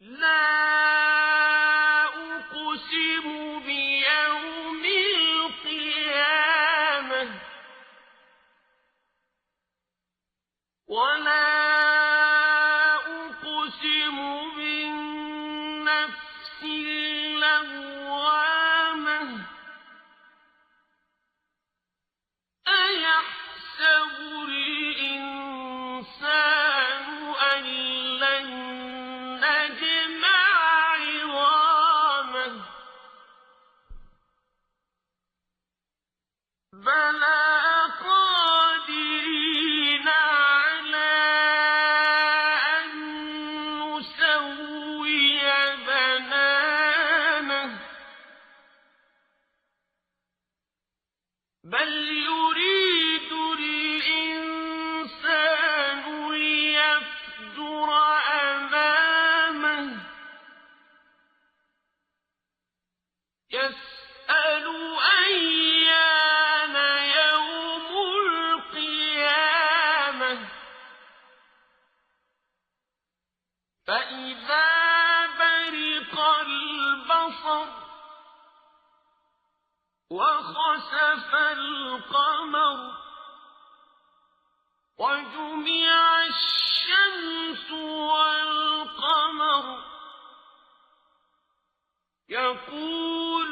لا وخسف القمر وجمع الشمس والقمر. يقول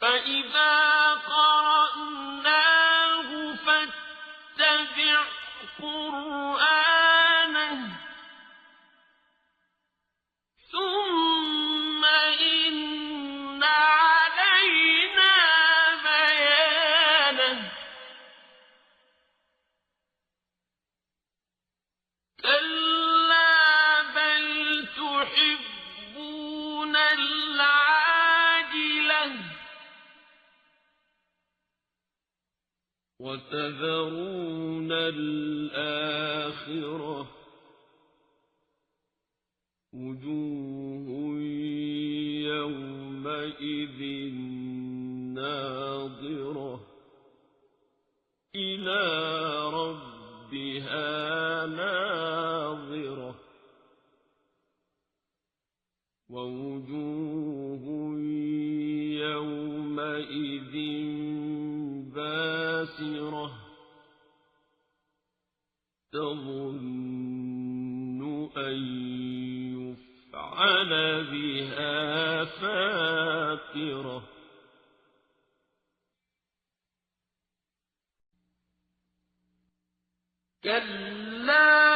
فإذا وتذرون الآخرة وجوه يومئذ ناظرة إلى ربها ناظرة. ووجوه أن يفعل بها فاقرة كلا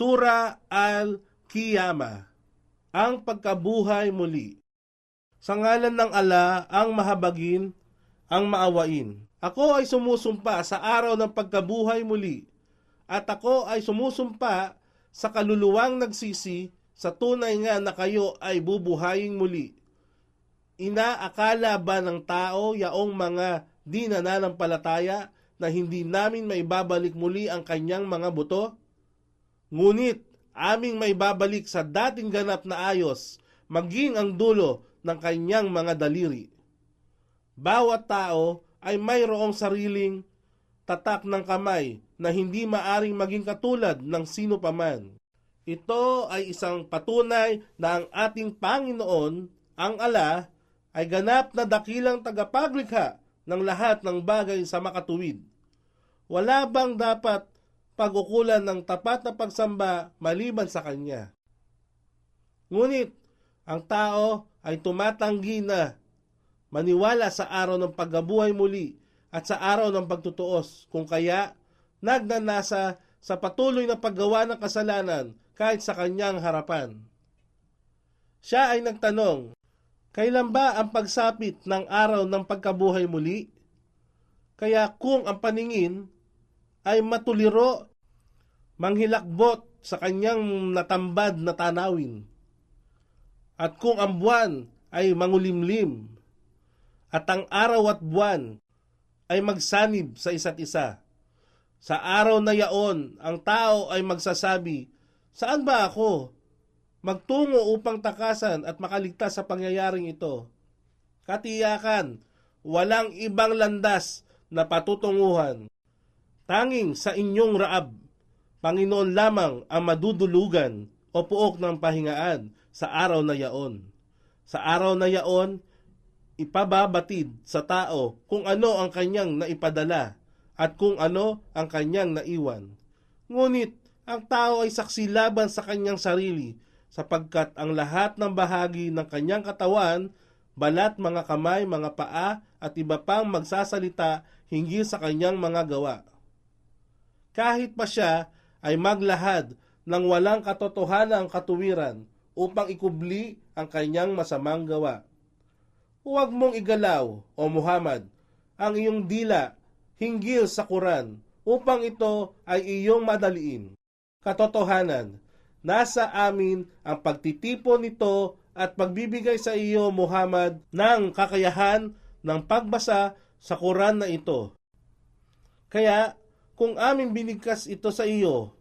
Sura Al-Qiyama Ang pagkabuhay muli Sa ngalan ng ala ang mahabagin, ang maawain. Ako ay sumusumpa sa araw ng pagkabuhay muli at ako ay sumusumpa sa kaluluwang nagsisi sa tunay nga na kayo ay bubuhayin muli. Inaakala ba ng tao yaong mga di nananampalataya na hindi namin maibabalik muli ang kanyang mga buto? Ngunit aming may babalik sa dating ganap na ayos, maging ang dulo ng kanyang mga daliri. Bawat tao ay mayroong sariling tatak ng kamay na hindi maaring maging katulad ng sino paman. Ito ay isang patunay na ang ating Panginoon, ang ala, ay ganap na dakilang tagapaglikha ng lahat ng bagay sa makatuwid. Wala bang dapat pag-ukulan ng tapat na pagsamba maliban sa Kanya? Ngunit, ang tao ay tumatanggi na maniwala sa araw ng paggabuhay muli at sa araw ng pagtutuos, kung kaya nagnanasa sa patuloy na paggawa ng kasalanan kahit sa kanyang harapan. Siya ay nagtanong, kailan ba ang pagsapit ng araw ng pagkabuhay muli? Kaya kung ang paningin ay matuliro, manghilakbot sa kanyang natambad na tanawin, at kung ang buwan ay mangulimlim, at ang araw at buwan ay magsanib sa isa't isa. Sa araw na yaon, ang tao ay magsasabi, Saan ba ako? Magtungo upang takasan at makaligtas sa pangyayaring ito. Katiyakan, walang ibang landas na patutunguhan. Tanging sa inyong raab, Panginoon lamang ang madudulugan o puok ng pahingaan sa araw na yaon. Sa araw na yaon, ipababatid sa tao kung ano ang kanyang naipadala at kung ano ang kanyang naiwan. Ngunit ang tao ay saksi laban sa kanyang sarili sapagkat ang lahat ng bahagi ng kanyang katawan, balat, mga kamay, mga paa at iba pang magsasalita hinggil sa kanyang mga gawa. Kahit pa siya ay maglahad ng walang katotohanan ang katuwiran upang ikubli ang kanyang masamang gawa. Huwag mong igalaw, O Muhammad, ang iyong dila hinggil sa Quran upang ito ay iyong madaliin. Katotohanan, nasa amin ang pagtitipon nito at pagbibigay sa iyo, Muhammad, ng kakayahan ng pagbasa sa Quran na ito. Kaya, kung amin binigkas ito sa iyo,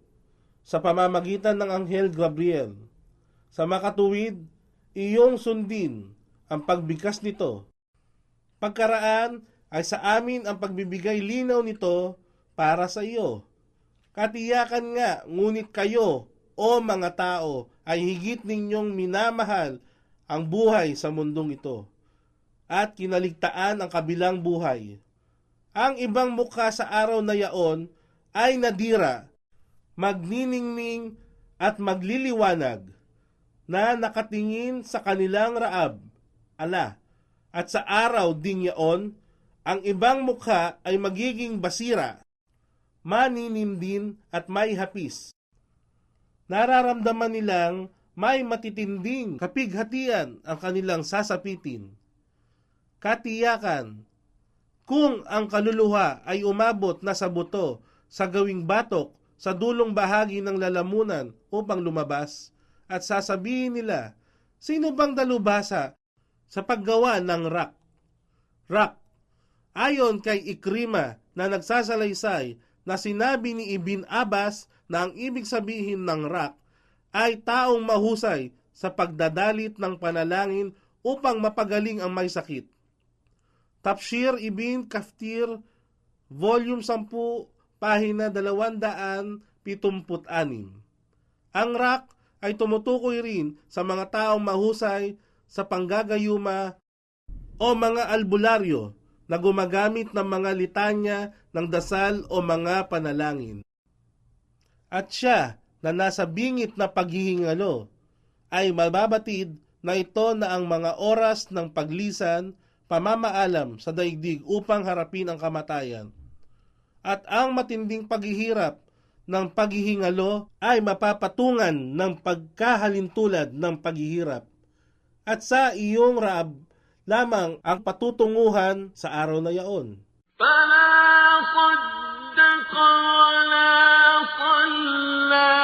sa pamamagitan ng Anghel Gabriel, sa makatuwid, iyong sundin ang pagbigkas nito. Pagkaraan ay sa amin ang pagbibigay linaw nito para sa iyo. Katiyakan nga, ngunit kayo, o mga tao, ay higit ninyong minamahal ang buhay sa mundong ito at kinaligtaan ang kabilang buhay. Ang ibang mukha sa araw na yaon ay nadira, magniningning at magliliwanag na nakatingin sa kanilang raab, ala, at sa araw ding yaon, ang ibang mukha ay magiging basira, maninindin at may hapis. Nararamdaman nilang may matitinding kapighatian ang kanilang sasapitin. Katiyakan, kung ang kaluluha ay umabot na sa buto sa gawing batok sa dulong bahagi ng lalamunan upang lumabas, at sasabihin nila, sino bang dalubhasa sa paggawa ng rak? Rak, ayon kay Ikrima na nagsasalaysay na sinabi ni Ibn Abbas na ang ibig sabihin ng rak ay taong mahusay sa pagdadalit ng panalangin upang mapagaling ang may sakit. Tafsir Ibn Kaftir, Volume 10, Pahina 276. Ang rak ay tumutukoy rin sa mga taong mahusay sa panggagayuma o mga albularyo na gumagamit ng mga litanya ng dasal o mga panalangin. At siya na nasa bingit na paghihingalo ay mababatid na ito na ang mga oras ng paglisan, pamamaalam sa daigdig upang harapin ang kamatayan. At ang matinding paghihirap ng paghihingalo ay mapapatungan ng pagkahalintulad ng paghihirap. At sa iyong raab lamang ang patutunguhan sa araw na yaon. فلا صدق ولا صلى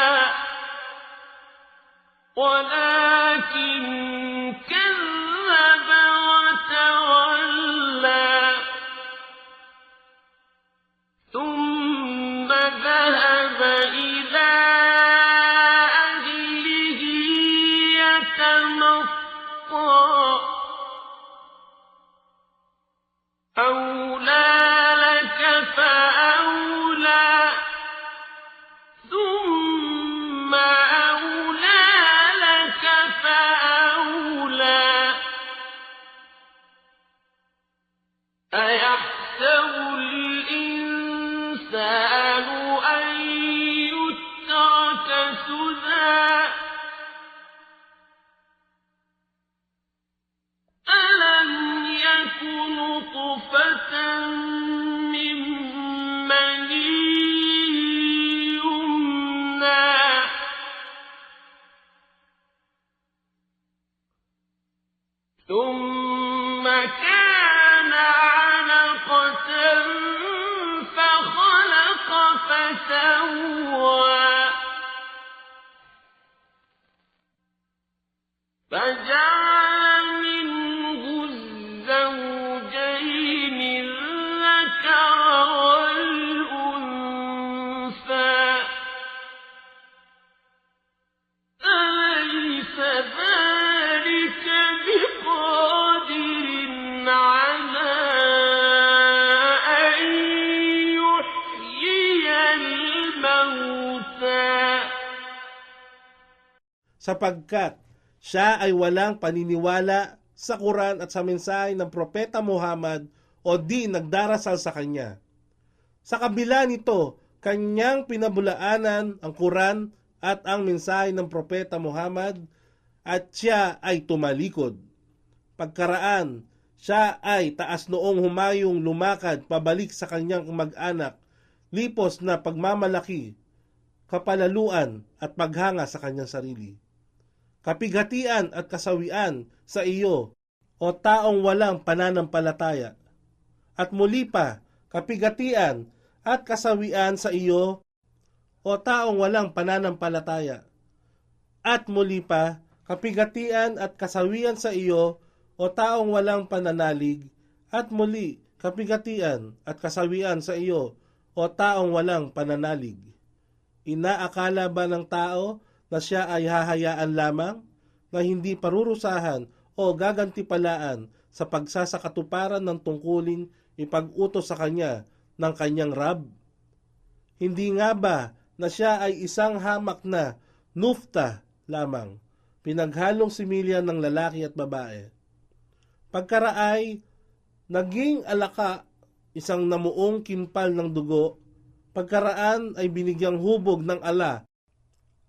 ولكن sapagkat siya ay walang paniniwala sa Quran at sa mensahe ng Propeta Muhammad o di nagdarasal sa kanya. Sa kabila nito, kanyang pinabulaanan ang Quran at ang mensahe ng Propeta Muhammad at siya ay tumalikod. Pagkaraan, siya ay taas noong humayong lumakad pabalik sa kanyang mag-anak, lipos na pagmamalaki, kapalaluan at paghanga sa kanyang sarili kapighatian at kasawian sa iyo o taong walang pananampalataya. At muli pa, kapigatian at kasawian sa iyo o taong walang pananampalataya. At muli pa, kapigatian at kasawian sa iyo o taong walang pananalig. At muli, kapigatian at kasawian sa iyo o taong walang pananalig. Inaakala ba ng tao na siya ay hahayaan lamang na hindi parurusahan o gagantipalaan sa pagsasakatuparan ng tungkuling ipag-utos sa kanya ng kanyang Rab? Hindi nga ba na siya ay isang hamak na nufta lamang, pinaghalong similya ng lalaki at babae? Pagkaraay, naging alaka isang namuong kimpal ng dugo, pagkaraan ay binigyang hubog ng ala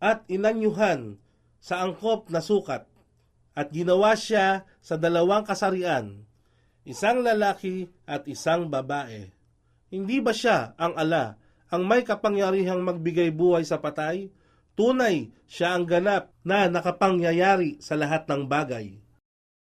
at inanyuhan sa angkop na sukat at ginawa siya sa dalawang kasarian, isang lalaki at isang babae. Hindi ba siya ang ala, ang may kapangyarihang magbigay buhay sa patay? Tunay, siya ang ganap na nakapangyayari sa lahat ng bagay.